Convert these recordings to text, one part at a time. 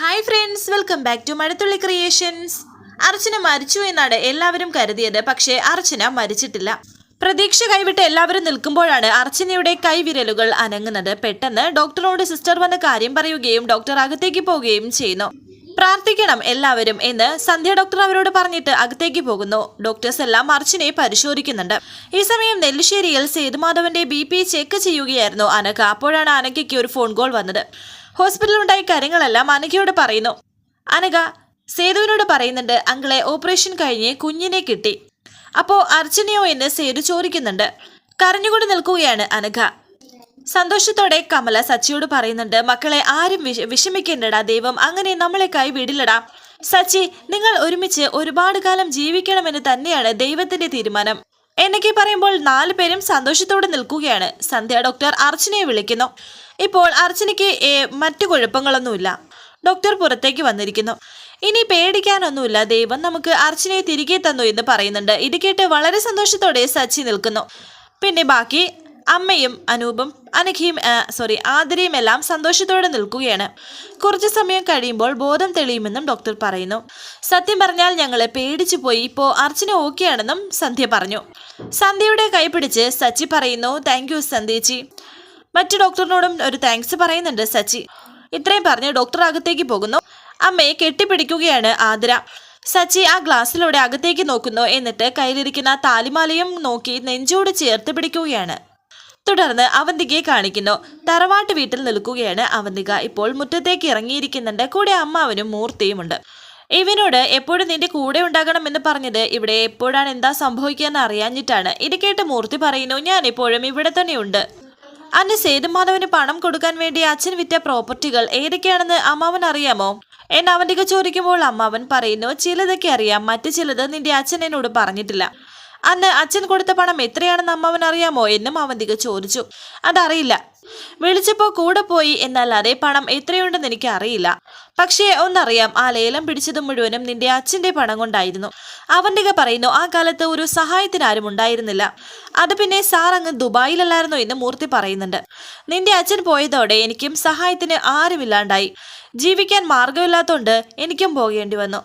Hi friends welcome back to Mazhathulli creations Archana മരിച്ചു എന്നാണ് എല്ലാവരും കരുതിയത്. പക്ഷേ അർച്ചന മരിച്ചിട്ടില്ല. പ്രതീക്ഷ കൈവിട്ട് എല്ലാവരും നിൽക്കുമ്പോഴാണ് അർച്ചനയുടെ കൈവിരലുകൾ അനങ്ങുന്നത്. പെട്ടെന്ന് ഡോക്ടറോട് സിസ്റ്റർ വന്ന കാര്യം പറയുകയും ഡോക്ടർ അകത്തേക്ക് പോവുകയും ചെയ്യുന്നു. പ്രാർത്ഥിക്കണം എല്ലാവരും എന്ന് സന്ധ്യ ഡോക്ടർ അവരോട് പറഞ്ഞിട്ട് അകത്തേക്ക് പോകുന്നു. ഡോക്ടേഴ്സ് എല്ലാം അർച്ചനയെ പരിശോധിക്കുന്നുണ്ട്. ഈ സമയം നെല്ലിശ്ശേരിയിൽ സേതുമാധവന്റെ ബി പി ചെക്ക് ചെയ്യുകയായിരുന്നു അനക്ക അപ്പോഴാണ് അനക്കയ്ക്ക് ഒരു ഫോൺ കോൾ വന്നത്. ഹോസ്പിറ്റലിലുണ്ടായ കാര്യങ്ങളെല്ലാം അനഘയോട് പറയുന്നു. അനഘ സേതുവിനോട് പറയുന്നുണ്ട് അങ്കിളെ ഓപ്പറേഷൻ കഴിഞ്ഞ് കുഞ്ഞിനെ കിട്ടി. അപ്പോ അർച്ചനയോ എന്ന് സേതു ചോദിക്കുന്നുണ്ട്. കരഞ്ഞുകൊണ്ട് നിൽക്കുകയാണ് അനഘ. സന്തോഷത്തോടെ കമല സച്ചിയോട് പറയുന്നുണ്ട് മക്കളെ ആരും വിഷ വിഷമിക്കേണ്ടടാ ദൈവം. അങ്ങനെ നമ്മളെ കൈവിടില്ലടാ സച്ചി നിങ്ങൾ ഒരുമിച്ച് ഒരുപാട് കാലം ജീവിക്കണമെന്ന് തന്നെയാണ് ദൈവത്തിന്റെ തീരുമാനം. എന്നൊക്കെ പറയുമ്പോൾ നാലു പേരും സന്തോഷത്തോടെ നിൽക്കുകയാണ്. സന്ധ്യ ഡോക്ടർ അർച്ചനയെ വിളിക്കുന്നു. ഇപ്പോൾ അർച്ചനയ്ക്ക് മറ്റു കുഴപ്പങ്ങളൊന്നുമില്ല. ഡോക്ടർ പുറത്തേക്ക് വന്നിരിക്കുന്നു. ഇനി പേടിക്കാനൊന്നുമില്ല. ദൈവം നമുക്ക് അർച്ചനയെ തിരികെ തന്നു എന്ന് പറയുന്നുണ്ട്. ഇത് കേട്ട് വളരെ സന്തോഷത്തോടെ സച്ചി നിൽക്കുന്നു. പിന്നെ ബാക്കി അമ്മയും അനൂപും അനഘയും സോറി ആതിരയും എല്ലാം സന്തോഷത്തോടെ നിൽക്കുകയാണ്. കുറച്ചു സമയം കഴിയുമ്പോൾ ബോധം തെളിയുമെന്നും ഡോക്ടർ പറയുന്നു. സത്യം പറഞ്ഞാൽ ഞങ്ങളെ പേടിച്ചു പോയി. ഇപ്പോൾ അർച്ചന ഓക്കെയാണെന്നും സന്ധ്യ പറഞ്ഞു. സന്ധ്യയുടെ കൈ പിടിച്ച് സച്ചി പറയുന്നു താങ്ക് യു സന്ധ്യച്ചി മറ്റു ഡോക്ടറിനോടും ഒരു താങ്ക്സ് പറയുന്നുണ്ട് സച്ചി. ഇത്രയും പറഞ്ഞ് ഡോക്ടർ അകത്തേക്ക് പോകുന്നു. അമ്മയെ കെട്ടിപ്പിടിക്കുകയാണ് ആതിര. സച്ചി ആ ഗ്ലാസ്സിലൂടെ അകത്തേക്ക് നോക്കുന്നു. എന്നിട്ട് കയ്യിലിരിക്കുന്ന താലിമാലയും നോക്കി നെഞ്ചോട് ചേർത്ത് പിടിക്കുകയാണ്. തുടർന്ന് അവന്തികയെ കാണിക്കുന്നു. തറവാട്ട് വീട്ടിൽ നിൽക്കുകയാണ് അവന്തിക. ഇപ്പോൾ മുറ്റത്തേക്ക് ഇറങ്ങിയിരിക്കുന്നുണ്ട്. കൂടെ അമ്മാവനും മൂർത്തിയുമുണ്ട്. ഇവനോട് എപ്പോഴും നിന്റെ കൂടെ ഉണ്ടാകണം എന്ന് പറഞ്ഞത് ഇവിടെ എപ്പോഴാണ്? എന്താ സംഭവിക്കുകയെന്ന് അറിയാഞ്ഞിട്ടാണ്. ഇത് കേട്ട് മൂർത്തി പറയുന്നു ഞാൻ എപ്പോഴും ഇവിടെ തന്നെയുണ്ട്. അന്ന് സേതുമാധവന് പണം കൊടുക്കാൻ വേണ്ടി അച്ഛൻ വിറ്റ പ്രോപ്പർട്ടികൾ ഏതൊക്കെയാണെന്ന് അമ്മാവൻ അറിയാമോ? എന്നെ അവന്തിക ചോദിക്കുമ്പോൾ അമ്മാവൻ പറയുന്നു ചിലതൊക്കെ അറിയാം. മറ്റു ചിലത് നിന്റെ അച്ഛൻ എന്നോട് പറഞ്ഞിട്ടില്ല. അന്ന് അച്ഛൻ കൊടുത്ത പണം എത്രയാണെന്ന് അമ്മാവൻ അറിയാമോ എന്നും അവന്തിക ചോദിച്ചു. അതറിയില്ല. വിളിച്ചപ്പോ കൂടെ പോയി എന്നാൽ അതേ പണം എത്രയുണ്ടെന്ന് എനിക്ക് അറിയില്ല. പക്ഷേ ഒന്നറിയാം ആ ലേലം പിടിച്ചത് മുഴുവനും നിന്റെ അച്ഛന്റെ പണം കൊണ്ടായിരുന്നു. അവന്തിക പറയുന്നു ആ കാലത്ത് ഒരു സഹായത്തിന് ആരും ഉണ്ടായിരുന്നില്ല. അത് പിന്നെ സാർ അങ്ങ് ദുബായിലല്ലായിരുന്നോ എന്ന് മൂർത്തി പറയുന്നുണ്ട്. നിന്റെ അച്ഛൻ പോയതോടെ എനിക്കും സഹായത്തിന് ആരുമില്ലാണ്ടായി. ജീവിക്കാൻ മാർഗമില്ലാത്തോണ്ട് എനിക്കും പോകേണ്ടി വന്നു.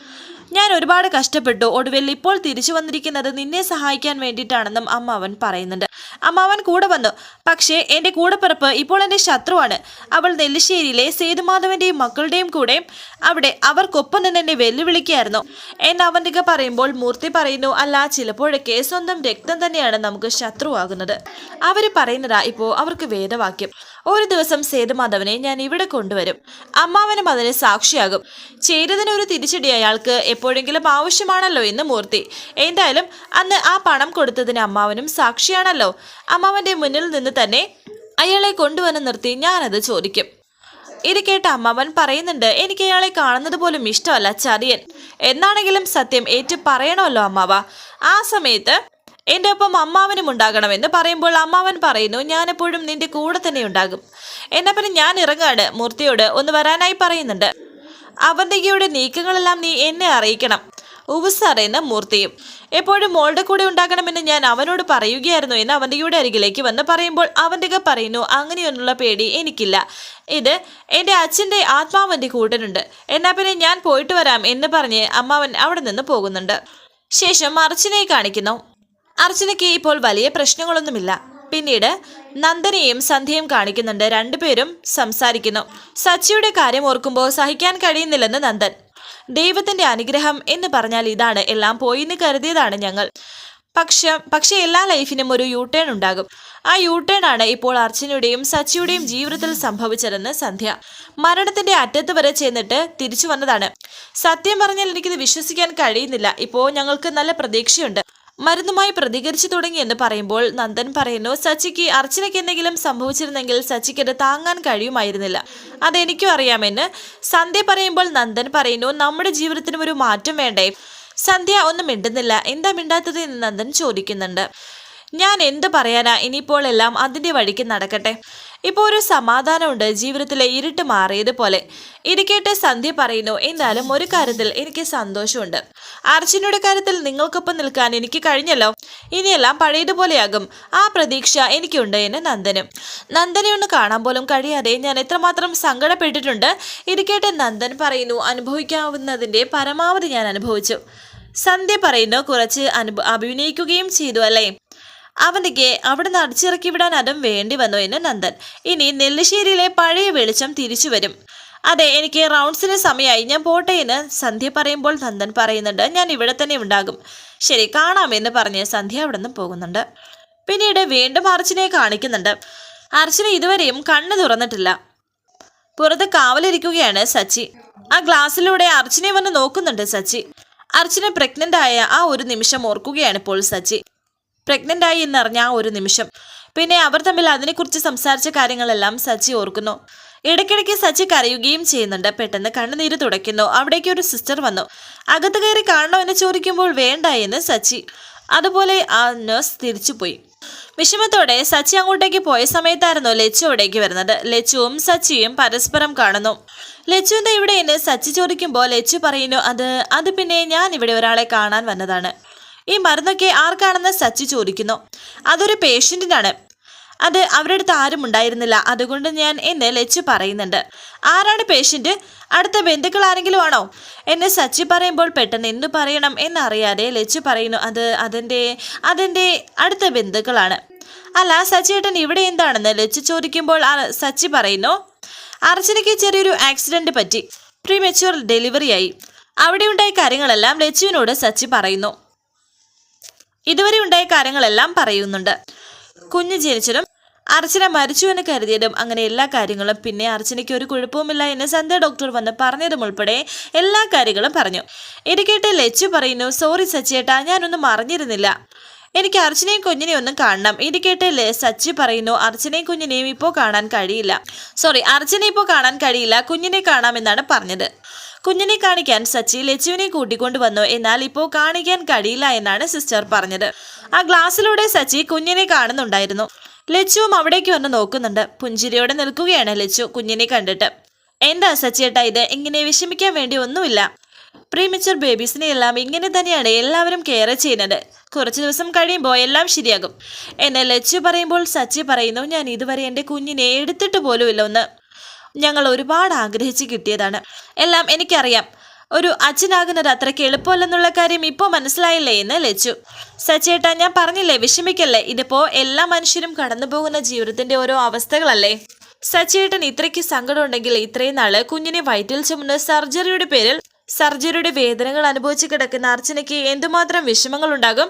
ഞാൻ ഒരുപാട് കഷ്ടപ്പെട്ടു. ഒടുവിൽ ഇപ്പോൾ തിരിച്ചു വന്നിരിക്കുന്നത് നിന്നെ സഹായിക്കാൻ വേണ്ടിയിട്ടാണെന്നും അമ്മാവൻ പറയുന്നുണ്ട്. അമ്മാവൻ കൂടെ വന്നു. പക്ഷേ എന്റെ കൂടെപ്പിറപ്പ് ഇപ്പോൾ എന്റെ ശത്രുവാണ്. അവൾ നെല്ലിശ്ശേരിയിലെ സേതുമാധവന്റെയും മക്കളുടെയും കൂടെ അവിടെ അവർക്കൊപ്പം നിന്ന് എന്നെ വെല്ലുവിളിക്കുകയായിരുന്നു. എന്ന് അവന്റെ പറയുമ്പോൾ മൂർത്തി പറയുന്നു അല്ല ചിലപ്പോഴൊക്കെ സ്വന്തം രക്തം തന്നെയാണ് നമുക്ക് ശത്രുവാകുന്നത്. അവർ പറയുന്നതാ ഇപ്പോൾ അവർക്ക് വേദവാക്യം. ഒരു ദിവസം സേതുമാധവനെ ഞാൻ ഇവിടെ കൊണ്ടുവരും. അമ്മാവനും അതിന് സാക്ഷിയാകും. ചെയ്തതിന് ഒരു തിരിച്ചടി അയാൾക്ക് എപ്പോഴെങ്കിലും ആവശ്യമാണല്ലോ എന്ന് മൂർത്തി. എന്തായാലും അന്ന് ആ പണം കൊടുത്തതിന് അമ്മാവനും സാക്ഷിയാണല്ലോ. അമ്മാവന്റെ മുന്നിൽ നിന്ന് തന്നെ അയാളെ കൊണ്ടുവന്ന് നിർത്തി ഞാനത് ചോദിക്കും. ഇത് കേട്ട അമ്മാവൻ പറയുന്നുണ്ട് എനിക്ക് അയാളെ കാണുന്നത് പോലും ഇഷ്ടമല്ല ചതിയൻ. എന്നാണെങ്കിലും സത്യം ഏറ്റു പറയണമല്ലോ അമ്മാവ. ആ സമയത്ത് എന്റെ ഒപ്പം അമ്മാവനും ഉണ്ടാകണമെന്ന് പറയുമ്പോൾ അമ്മാവൻ പറയുന്നു ഞാനെപ്പോഴും നിന്റെ കൂടെ തന്നെ ഉണ്ടാകും. എന്നാ പിന്നെ ഞാൻ ഇറങ്ങാണ് മൂർത്തിയോട് ഒന്ന് വരാനായി പറയുന്നുണ്ട്. അവന്തികയുടെ നീക്കങ്ങളെല്ലാം നീ എന്നെ അറിയിക്കണം ഉവസാറെന്ന മൂർത്തിയും. എപ്പോഴും മോളുടെ കൂടെ ഉണ്ടാകണമെന്ന് ഞാൻ അവനോട് പറയുകയായിരുന്നു എന്ന് അവന്തികയുടെ അരികിലേക്ക് വന്ന് പറയുമ്പോൾ അവന്തിക പറയുന്നു അങ്ങനെയൊന്നുള്ള പേടി എനിക്കില്ല. ഇത് എന്റെ അച്ഛന്റെ ആത്മാവന്റെ കൂട്ടനുണ്ട് എന്നാ പിന്നെ ഞാൻ പോയിട്ട് വരാം എന്ന് പറഞ്ഞ് അമ്മാവൻ അവിടെ നിന്ന് പോകുന്നുണ്ട്. ശേഷം അർച്ചനയെ കാണിക്കുന്നു. അർച്ചനയ്ക്ക് ഇപ്പോൾ വലിയ പ്രശ്നങ്ങളൊന്നുമില്ല. പിന്നീട് നന്ദനയും സന്ധ്യയും കാണിക്കുന്നുണ്ട്. രണ്ടുപേരും സംസാരിക്കുന്നു. സച്ചിയുടെ കാര്യം ഓർക്കുമ്പോൾ സഹിക്കാൻ കഴിയുന്നില്ലെന്ന് നന്ദൻ. ദൈവത്തിന്റെ അനുഗ്രഹം എന്ന് പറഞ്ഞാൽ ഇതാണ്. എല്ലാം പോയിന്ന് കരുതിയതാണ് ഞങ്ങൾ. പക്ഷെ പക്ഷെ എല്ലാ ലൈഫിനും ഒരു യൂ ടേൺ ഉണ്ടാകും. ആ യൂ ടേൺ ആണ് ഇപ്പോൾ അർച്ചനയുടെയും സച്ചിയുടെയും ജീവിതത്തിൽ സംഭവിച്ചതെന്ന് സന്ധ്യ. മരണത്തിന്റെ അറ്റത്ത് വരെ ചെന്നിട്ട് തിരിച്ചു വന്നതാണ്. സത്യം പറഞ്ഞാൽ എനിക്കിത് വിശ്വസിക്കാൻ കഴിയുന്നില്ല. ഇപ്പോൾ ഞങ്ങൾക്ക് നല്ല പ്രതീക്ഷയുണ്ട്. മരുന്നുമായി പ്രതികരിച്ചു തുടങ്ങിയെന്ന് പറയുമ്പോൾ നന്ദൻ പറയുന്നു സച്ചിക്ക് അർച്ചനയ്ക്ക് എന്തെങ്കിലും സംഭവിച്ചിരുന്നെങ്കിൽ സച്ചിക്ക് അത് താങ്ങാൻ കഴിയുമായിരുന്നില്ല. അതെനിക്കും അറിയാമെന്ന് സന്ധ്യ പറയുമ്പോൾ നന്ദൻ പറയുന്നു നമ്മുടെ ജീവിതത്തിനും ഒരു മാറ്റം വേണ്ടേ? സന്ധ്യ ഒന്നും മിണ്ടുന്നില്ല. എന്താ മിണ്ടാത്തത് എന്ന് നന്ദൻ ചോദിക്കുന്നുണ്ട്. ഞാൻ എന്ത് പറയാനാ? ഇനിയിപ്പോൾ എല്ലാം അതിന്റെ വഴിക്ക് നടക്കട്ടെ. ഇപ്പോൾ ഒരു സമാധാനമുണ്ട്. ജീവിതത്തിലെ ഇരുട്ട് മാറിയതുപോലെ. ഇത് കേട്ട് സന്ധ്യ പറയുന്നു എന്നാലും ഒരു കാര്യത്തിൽ എനിക്ക് സന്തോഷമുണ്ട്. അർജുനയുടെ കാര്യത്തിൽ നിങ്ങൾക്കൊപ്പം നിൽക്കാൻ എനിക്ക് കഴിഞ്ഞല്ലോ. ഇനിയെല്ലാം പഴയതുപോലെയാകും. ആ പ്രതീക്ഷ എനിക്കുണ്ട് എന്ന് നന്ദനും. നന്ദനെ ഒന്ന് കാണാൻ പോലും കഴിയാതെ ഞാൻ എത്രമാത്രം സങ്കടപ്പെട്ടിട്ടുണ്ട്. ഇത് കേട്ട് നന്ദൻ പറയുന്നു അനുഭവിക്കാവുന്നതിന്റെ പരമാവധി ഞാൻ അനുഭവിച്ചു. സന്ധ്യ പറയുന്നു കുറച്ച് അനുഭ അഭിനയിക്കുകയും ചെയ്തു അല്ലേ? അവനിക്ക് അവിടെ നിന്ന് അടിച്ചിറക്കി വിടാൻ അതും വേണ്ടി വന്നു എന്ന് നന്ദൻ. ഇനി നെല്ലിശ്ശേരിയിലെ പഴയ വെളിച്ചം തിരിച്ചു വരും. അതെ എനിക്ക് റൗണ്ട്സിന് സമയമായി ഞാൻ പോട്ടെ എന്ന് സന്ധ്യ പറയുമ്പോൾ നന്ദൻ പറയുന്നുണ്ട് ഞാൻ ഇവിടെ തന്നെ ഉണ്ടാകും. ശരി കാണാമെന്ന് പറഞ്ഞ് സന്ധ്യ അവിടെ നിന്ന് പോകുന്നുണ്ട്. പിന്നീട് വീണ്ടും അർച്ചനെ കാണിക്കുന്നുണ്ട്. അർച്ചന ഇതുവരെയും കണ്ണു തുറന്നിട്ടില്ല. പുറത്ത് കാവലിരിക്കുകയാണ് സച്ചി. ആ ഗ്ലാസ്സിലൂടെ അർച്ചനെ വന്ന് നോക്കുന്നുണ്ട് സച്ചി. അർച്ചന പ്രഗ്നന്റ് ആയ ആ ഒരു നിമിഷം ഓർക്കുകയാണ് ഇപ്പോൾ സച്ചി. പ്രഗ്നന്റ് ആയി എന്നറിഞ്ഞ ആ ഒരു നിമിഷം. പിന്നെ അവർ തമ്മിൽ അതിനെക്കുറിച്ച് സംസാരിച്ച കാര്യങ്ങളെല്ലാം സച്ചി ഓർക്കുന്നു. ഇടയ്ക്കിടയ്ക്ക് സച്ചി കരയുകയും ചെയ്യുന്നുണ്ട്. പെട്ടെന്ന് കണ്ണുനീര് തുടയ്ക്കുന്നു. അവിടേക്ക് ഒരു സിസ്റ്റർ വന്നു. അകത്ത് കയറി കാണണോ എന്ന് ചോദിക്കുമ്പോൾ വേണ്ട എന്ന് സച്ചി. അതുപോലെ ആ നഴ്സ് തിരിച്ചുപോയി. വിഷമത്തോടെ സച്ചി അങ്ങോട്ടേക്ക് പോയ സമയത്തായിരുന്നു ലച്ചു അവിടേക്ക് വരുന്നത്. ലച്ചുവും സച്ചിയും പരസ്പരം കാണുന്നു. ലച്ചു എന്താ ഇവിടെ എന്ന് സച്ചി ചോദിക്കുമ്പോൾ ലച്ചു പറയുന്നു അത് അത് പിന്നെ ഞാൻ ഇവിടെ ഒരാളെ കാണാൻ വന്നതാണ്. ഈ മരുന്നൊക്കെ ആർക്കാണെന്ന് സച്ചി ചോദിക്കുന്നു. അതൊരു പേഷ്യന്റിനാണ് അത് അവരുടെ അടുത്ത് ആരും ഉണ്ടായിരുന്നില്ല. അതുകൊണ്ട് ഞാൻ എന്നെ ലച്ച് പറയുന്നുണ്ട്. ആരാണ് പേഷ്യന്റ് അടുത്ത ബന്ധുക്കൾ ആരെങ്കിലും ആണോ? എന്നെ സച്ചി പറയുമ്പോൾ പെട്ടെന്ന് എന്തു പറയണം എന്നറിയാതെ ലച്ച് പറയുന്നു അത് അതിന്റെ അതിന്റെ അടുത്ത ബന്ധുക്കളാണ്. അല്ല സച്ചിയേട്ടൻ ഇവിടെ എന്താണെന്ന് ലച്ച് ചോദിക്കുമ്പോൾ സച്ചി പറയുന്നു അർച്ചനയ്ക്ക് ചെറിയൊരു ആക്സിഡന്റ് പറ്റി. പ്രീമെച്യൂർ ഡെലിവറിയായി അവിടെ ഉണ്ടായ കാര്യങ്ങളെല്ലാം ലച്ചുവിനോട് സച്ചി പറയുന്നു. ഇതുവരെ ഉണ്ടായ കാര്യങ്ങളെല്ലാം പറയുന്നുണ്ട്. കുഞ്ഞ് ജനിച്ചതും അർച്ചന മരിച്ചു എന്ന് കരുതിയതും അങ്ങനെ എല്ലാ കാര്യങ്ങളും പിന്നെ അർച്ചനയ്ക്ക് ഒരു കുഴപ്പവുമില്ല എന്ന് സന്ധ്യ ഡോക്ടർ വന്ന് പറഞ്ഞതും ഉൾപ്പെടെ എല്ലാ കാര്യങ്ങളും പറഞ്ഞു. ഇത് കേട്ട് ലച്ചു പറയുന്നു സോറി സച്ചിയേട്ടാ ഞാനൊന്നും അറിഞ്ഞിരുന്നില്ല. എനിക്ക് അർച്ചനയും കുഞ്ഞിനെയും ഒന്നും കാണണം. ഇത് കേട്ട് സച്ചി പറയുന്നു അർച്ചനയും കുഞ്ഞിനെയും ഇപ്പോൾ കാണാൻ കഴിയില്ല. സോറി അർച്ചനെ ഇപ്പോൾ കാണാൻ കഴിയില്ല. കുഞ്ഞിനെ കാണാമെന്നാണ് പറഞ്ഞത്. കുഞ്ഞിനെ കാണിക്കാൻ സച്ചി ലച്ചുവിനെ കൂട്ടിക്കൊണ്ടുവന്നു. എന്നാൽ ഇപ്പോൾ കാണിക്കാൻ കഴിയില്ല എന്നാണ് സിസ്റ്റർ പറഞ്ഞത്. ആ ഗ്ലാസ്സിലൂടെ സച്ചി കുഞ്ഞിനെ കാണുന്നുണ്ടായിരുന്നു. ലച്ചുവും അവിടേക്ക് വന്ന് നോക്കുന്നുണ്ട്. പുഞ്ചിരിയോടെ നിൽക്കുകയാണ് ലച്ചു കുഞ്ഞിനെ കണ്ടിട്ട്. എന്താ സച്ചിയേട്ടാ ഇത്? ഇങ്ങനെ വിഷമിക്കാൻ വേണ്ടി ഒന്നുമില്ല. പ്രീമിച്ചർ ബേബീസിനെ എല്ലാം ഇങ്ങനെ തന്നെയാണ് എല്ലാവരും കെയർ ചെയ്യുന്നത്. കുറച്ച് ദിവസം കഴിയുമ്പോൾ എല്ലാം ശരിയാകും. എന്നെ ലച്ചു പറയുമ്പോൾ സച്ചി പറയുന്നു ഞാൻ ഇതുവരെ എന്റെ കുഞ്ഞിനെ എടുത്തിട്ട് പോലുമില്ല ഒന്ന് ഞങ്ങൾ ഒരുപാട് ആഗ്രഹിച്ച് കിട്ടിയതാണ് എല്ലാം എനിക്കറിയാം. ഒരു അച്ഛനാകുന്നത് അത്രയ്ക്ക് എളുപ്പമല്ലെന്നുള്ള കാര്യം ഇപ്പോൾ മനസ്സിലായില്ലേ എന്ന് ലച്ചു. സച്ചേട്ട ഞാൻ പറഞ്ഞില്ലേ വിഷമിക്കല്ലേ? ഇതിപ്പോ എല്ലാ മനുഷ്യരും കടന്നു പോകുന്ന ഓരോ അവസ്ഥകളല്ലേ? സച്ചേട്ടൻ ഇത്രയ്ക്ക് സങ്കടമുണ്ടെങ്കിൽ ഇത്രയും നാൾ കുഞ്ഞിനെ വയറ്റിൽ ചുമന്ന് സർജറിയുടെ പേരിൽ സർജറിയുടെ വേദനകൾ അനുഭവിച്ച് കിടക്കുന്ന അർച്ചനയ്ക്ക് എന്തുമാത്രം വിഷമങ്ങൾ ഉണ്ടാകും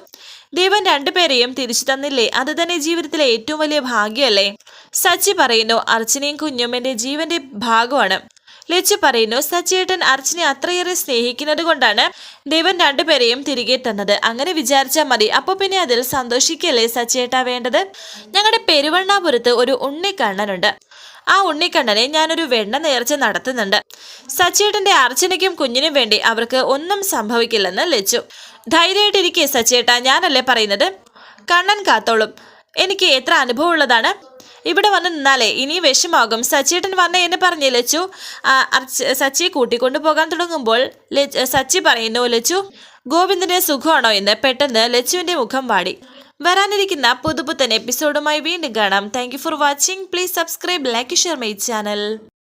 ദൈവം രണ്ടുപേരെയും തിരിച്ചു തന്നില്ലേ? അത് തന്നെ ജീവിതത്തിലെ ഏറ്റവും വലിയ ഭാഗ്യമല്ലേ? സച്ചി പറയുന്നു അർച്ചനയും കുഞ്ഞും എന്റെ ജീവന്റെ ഭാഗമാണ്. ലച്ചു പറയുന്നു സച്ചിയേട്ടൻ അർച്ചനെ അത്രയേറെ സ്നേഹിക്കുന്നത് കൊണ്ടാണ് ദൈവൻ രണ്ടുപേരെയും തിരികെ തന്നത്. അങ്ങനെ വിചാരിച്ചാൽ മതി. അപ്പോൾ പിന്നെ അതിൽ സന്തോഷിക്കല്ലേ സച്ചിയേട്ടാ വേണ്ടത്? ഞങ്ങളുടെ പെരുവണ്ണാപുരത്ത് ഒരു ഉണ്ണിക്കണ്ണനുണ്ട്. ആ ഉണ്ണിക്കണ്ണനെ ഞാനൊരു വെണ്ണ നേർച്ച നടത്തുന്നുണ്ട്. സച്ചിയേട്ടന്റെ അർച്ചനയ്ക്കും കുഞ്ഞിനും വേണ്ടി അവർക്ക് ഒന്നും സംഭവിക്കില്ലെന്ന് ലച്ചു. ധൈര്യമായിട്ടിരിക്കേ സച്ചേട്ട ഞാനല്ലേ പറയുന്നത്? കണ്ണൻ കാത്തോളും. എനിക്ക് എത്ര അനുഭവം ഉള്ളതാണ് ഇവിടെ വന്ന് നിന്നാലേ ഇനി വിഷമാകും. സച്ചിയേട്ടൻ വന്ന എന്നെ പറഞ്ഞേ ലച്ചു സച്ചിയെ കൂട്ടിക്കൊണ്ടു പോകാൻ തുടങ്ങുമ്പോൾ സച്ചി പറയുന്നു ലച്ചു ഗോവിന്ദന് സുഖമാണോ എന്ന് പെട്ടെന്ന് ലച്ചുവിന്റെ മുഖം വാടി. വരാനിരിക്കുന്ന പുതുപുത്തൻ എപ്പിസോഡുമായി വീണ്ടും കാണാം. Thank for watching please subscribe like share my channel